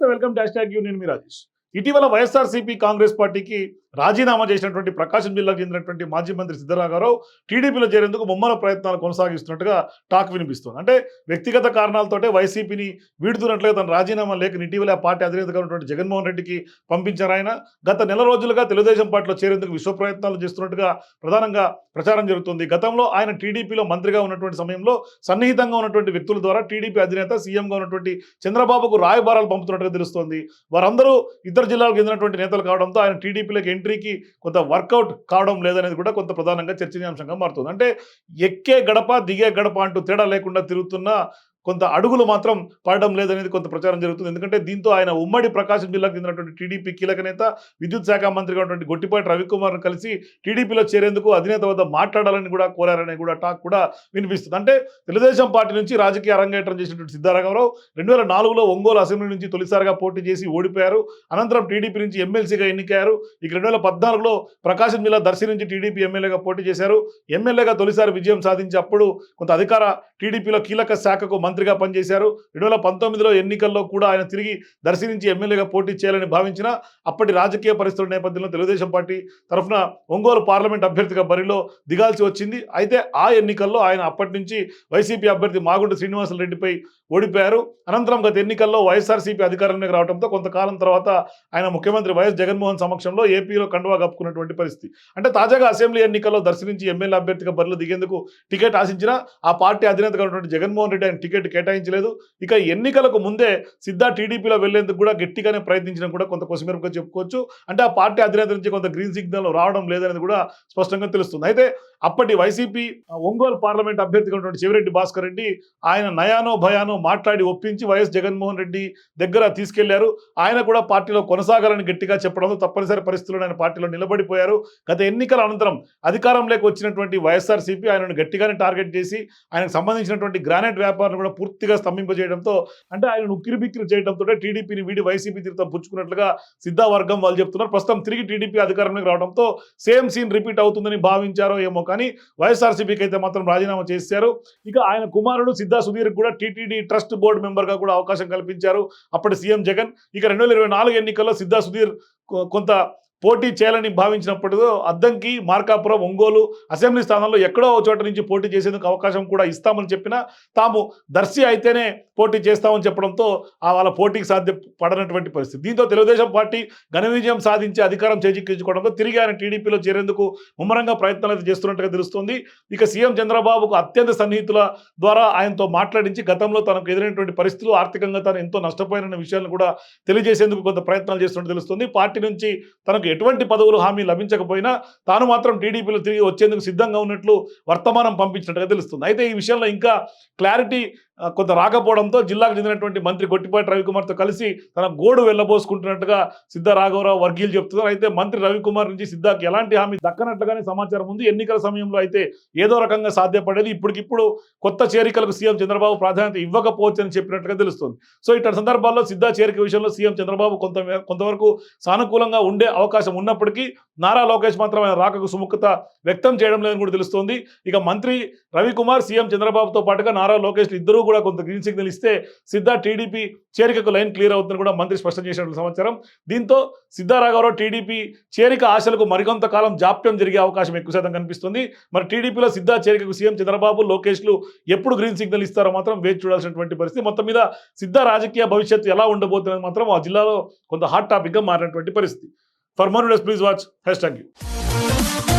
నమస్తే welcome dash tag you. నేను మీ రాజేష్. ఇటీవల వైఎస్ఆర్సీపీ కాంగ్రెస్ పార్టీకి రాజీనామా చేసినటువంటి ప్రకాశం జిల్లాకు చెందినటువంటి మాజీ మంత్రి సిద్ధరాఘవరావు టీడీపీలో చేరేందుకు ముమ్మర ప్రయత్నాలు కొనసాగిస్తున్నట్టుగా టాక్ వినిపిస్తుంది. అంటే వ్యక్తిగత కారణాలతోటే వైసీపీని వీడుతున్నట్లుగా తన రాజీనామా లేఖను ఇటీవల పార్టీ అధినేతగా ఉన్నటువంటి జగన్మోహన్ రెడ్డికి పంపించారు ఆయన. గత నెల రోజులుగా తెలుగుదేశం పార్టీలో చేరేందుకు విశ్వ ప్రయత్నాలు చేస్తున్నట్టుగా ప్రధానంగా ప్రచారం జరుగుతుంది. గతంలో ఆయన టీడీపీలో మంత్రిగా ఉన్నటువంటి సమయంలో సన్నిహితంగా ఉన్నటువంటి వ్యక్తుల ద్వారా టీడీపీ అధినేత సీఎంగా ఉన్నటువంటి చంద్రబాబుకు రాయబారాలు పంపుతున్నట్టుగా తెలుస్తోంది. వారందరూ ఇతర జిల్లాలకు చెందినటువంటి నేతలు కావడంతో ఆయన టీడీపీలోకి ఎంట్రీకి కొంత వర్కౌట్ కావడం లేదనేది కూడా కొంత ప్రధానంగా చర్చనీయాంశంగా మారుతుంది. అంటే ఎక్కే గడప దిగే గడప అంటూ తేడా లేకుండా తిరుగుతున్న కొంత అడుగులు మాత్రం పడడం లేదనేది కొంత ప్రచారం జరుగుతుంది. ఎందుకంటే దీంతో ఆయన ఉమ్మడి ప్రకాశం జిల్లాకు చెందినటువంటి టీడీపీ కీలక నేత విద్యుత్ శాఖ మంత్రిగా ఉన్నటువంటి గొట్టిపాటి రవికుమార్ను కలిసి టీడీపీలో చేరేందుకు అధినేత వద్ద మాట్లాడాలని కూడా కోరారని కూడా టాక్ కూడా వినిపిస్తుంది. అంటే తెలుగుదేశం పార్టీ నుంచి రాజకీయ అరంగేట్రం చేసినటువంటి సిద్ధారాఘవరావు రెండు వేల నాలుగులో ఒంగోలు అసెంబ్లీ నుంచి తొలిసారిగా పోటీ చేసి ఓడిపోయారు. అనంతరం టీడీపీ నుంచి ఎమ్మెల్సీగా ఎన్నికయ్యారు. ఇక రెండు వేల పద్నాలుగులో ప్రకాశం జిల్లా దర్శి నుంచి టీడీపీ ఎమ్మెల్యేగా పోటీ చేశారు. ఎమ్మెల్యేగా తొలిసారి విజయం సాధించి అప్పుడు కొంత అధికార టీడీపీలో కీలక శాఖకు మంత్రిగా పనిచేశారు. రెండు వేల పంతొమ్మిదిలో ఎన్నికల్లో కూడా ఆయన తిరిగి దర్శించి ఎమ్మెల్యేగా పోటీ చేయాలని భావించిన అప్పటి రాజకీయ పరిస్థితుల నేపథ్యంలో తెలుగుదేశం పార్టీ తరఫున ఒంగోలు పార్లమెంట్ అభ్యర్థిగా బరిలో దిగాల్సి వచ్చింది. అయితే ఆ ఎన్నికల్లో ఆయన అప్పటి నుంచి వైసీపీ అభ్యర్థి మాగుంట శ్రీనివాసరెడ్డిపై ఓడిపోయారు. అనంతరం గత ఎన్నికల్లో వైఎస్ఆర్సీపీ అధికారంలోకి రావడంతో కొంతకాలం తర్వాత ఆయన ముఖ్యమంత్రి వైఎస్ జగన్మోహన్ సమక్షంలో ఏపీలో కండువా కప్పుకున్నటువంటి పరిస్థితి. అంటే తాజాగా అసెంబ్లీ ఎన్నికల్లో దర్శించి ఎమ్మెల్యే అభ్యర్థిగా బరిలో దిగేందుకు టికెట్ ఆశించిన ఆ పార్టీ అధినేతగా ఉన్నటువంటి జగన్మోహన్ రెడ్డి ఆయన టికెట్ కేటాయించలేదు. ఇక ఎన్నికలకు ముందే సిద్ధా టీడీపీలో వెళ్ళేందుకు కూడా గట్టిగానే ప్రయత్నించడం కూడా కొంత కొసమెరుపుగా చెప్పుకోవచ్చు. అంటే ఆ పార్టీ అధినేత నుంచి కొంత గ్రీన్ సిగ్నల్ రావడం లేదనేది కూడా స్పష్టంగా తెలుస్తుంది. అయితే అప్పటి వైసీపీ ఒంగోలు పార్లమెంట్ అభ్యర్థిగా ఉన్నటువంటి చెవిరెడ్డి భాస్కర్ రెడ్డి ఆయన నయానో భయానో మాట్లాడి ఒప్పించి వైఎస్ జగన్మోహన్ రెడ్డి దగ్గర తీసుకెళ్ళారు. ఆయన కూడా పార్టీలో కొనసాగాలని గట్టిగా చెప్పడంతో తప్పనిసరి పరిస్థితుల్లో ఆయన పార్టీలో నిలబడిపోయారు. గత ఎన్నికల అనంతరం అధికారంలోకి వచ్చినటువంటి వైఎస్ఆర్సీపీ ఆయనను గట్టిగానే టార్గెట్ చేసి ఆయనకు సంబంధించినటువంటి గ్రానైట్ వ్యాపారాన్ని కూడా పూర్తిగా స్తంభింపజేయడంతో అంటే ఆయన ఉక్కిరిబిక్కిరి చేయడంతో టీడీపీని వీడి వైసీపీ తీర్థం పుచ్చుకున్నట్లుగా సిద్ధా వర్గం వాళ్ళు చెప్తున్నారు. ప్రస్తుతం తిరిగి టీడీపీ అధికారంలోకి రావడంతో సేమ్ సీన్ రిపీట్ అవుతుందని భావించారో ఏమో కానీ వైఎస్ఆర్సీపీకి అయితే మాత్రం రాజీనామా చేశారు. ఇక ఆయన కుమారుడు సిద్ధా సుధీర్ కూడా టీటీడీ ట్రస్ట్ బోర్డు మెంబర్గా కూడా అవకాశం కల్పించారు. అప్పటి సీఎం జగన్. ఇక రెండు వేల ఇరవై నాలుగు ఎన్నికల్లో సిద్ధా సుధీర్ కొంత పోటీ చేయాలని భావించినప్పుడు అద్దంకి మార్కాపురం ఒంగోలు అసెంబ్లీ స్థానాల్లో ఎక్కడో ఒక చోట నుంచి పోటీ చేసేందుకు అవకాశం కూడా ఇస్తామని చెప్పినా తాము దర్శి అయితేనే పోటీ చేస్తామని చెప్పడంతో ఆ వాళ్ళ పోటీకి సాధ్య పడనటువంటి పరిస్థితి. దీంతో తెలుగుదేశం పార్టీ ఘన విజయం సాధించి అధికారం చేజిక్కించుకోవడంతో తిరిగి ఆయన టీడీపీలో చేరేందుకు ముమ్మరంగా ప్రయత్నాలు అయితే చేస్తున్నట్టుగా తెలుస్తుంది. ఇక సీఎం చంద్రబాబుకు అత్యంత సన్నిహితుల ద్వారా ఆయనతో మాట్లాడించి గతంలో తనకు ఎదురైనటువంటి పరిస్థితులు ఆర్థికంగా తాను ఎంతో నష్టపోయిన విషయాలను కూడా తెలియజేసేందుకు కొంత ప్రయత్నాలు చేస్తున్నట్టు తెలుస్తుంది. పార్టీ నుంచి తనకు ఎటువంటి పదవులు హామీ లభించకపోయినా తాను మాత్రం టీడీపీలో తిరిగి వచ్చేందుకు సిద్ధంగా ఉన్నట్లు వర్తమానం పంపించినట్టుగా తెలుస్తుంది. అయితే ఈ విషయంలో ఇంకా క్లారిటీ కొంత రాకపోవడంతో జిల్లాకు చెందినటువంటి మంత్రి గొట్టిపాటి రవికుమార్తో కలిసి తన గోడు వెళ్ళబోసుకుంటున్నట్టుగా సిద్ధ రాఘవరావు వర్గీయులు చెప్తున్నారు. అయితే మంత్రి రవికుమార్ నుంచి సిద్ధాకి ఎలాంటి హామీ దక్కనట్లుగానే సమాచారం ఉంది. ఎన్నికల సమయంలో అయితే ఏదో రకంగా సాధ్యపడేది ఇప్పటికిప్పుడు కొత్త చేరికలకు సీఎం చంద్రబాబు ప్రాధాన్యత ఇవ్వకపోవచ్చు అని చెప్పినట్టుగా తెలుస్తుంది. సో ఇట్లాంటి సందర్భాల్లో సిద్ధా చేరిక విషయంలో సీఎం చంద్రబాబు కొంత కొంతవరకు సానుకూలంగా ఉండే అవకాశం ఉన్నప్పటికీ నారా లోకేష్ మాత్రం ఆయన రాకకు సుముఖత వ్యక్తం చేయడం లేదని కూడా తెలుస్తోంది. ఇక మంత్రి రవికుమార్ సీఎం చంద్రబాబుతో పాటుగా నారా లోకేష్ ఇద్దరూ కూడా కొంత గ్రీన్ సిగ్నల్ ఇస్తే సిద్ధా టీడీపీ చేరికకు లైన్ క్లియర్ అవుతుందని కూడా మంత్రి స్పష్టం చేసినట్లు సమాచారం. దీంతో సిద్ధారాఘవరావు టీడీపీ చేరిక ఆశలకు మరికొంత కాలం జాప్యం జరిగే అవకాశం ఎక్కువ శాతం కనిపిస్తుంది. మరి టీడీపీలో సిద్ధా చేరికకు సీఎం చంద్రబాబు లోకేష్లు ఎప్పుడు గ్రీన్ సిగ్నల్ ఇస్తారో మాత్రం వేచి చూడాల్సినటువంటి పరిస్థితి. మొత్తం మీద సిద్ధా రాజకీయ భవిష్యత్తు ఎలా ఉండబోతున్నది మాత్రం ఆ జిల్లాలో కొంత హాట్ టాపిక్గా మారినటువంటి పరిస్థితి. For more please watch hash thank you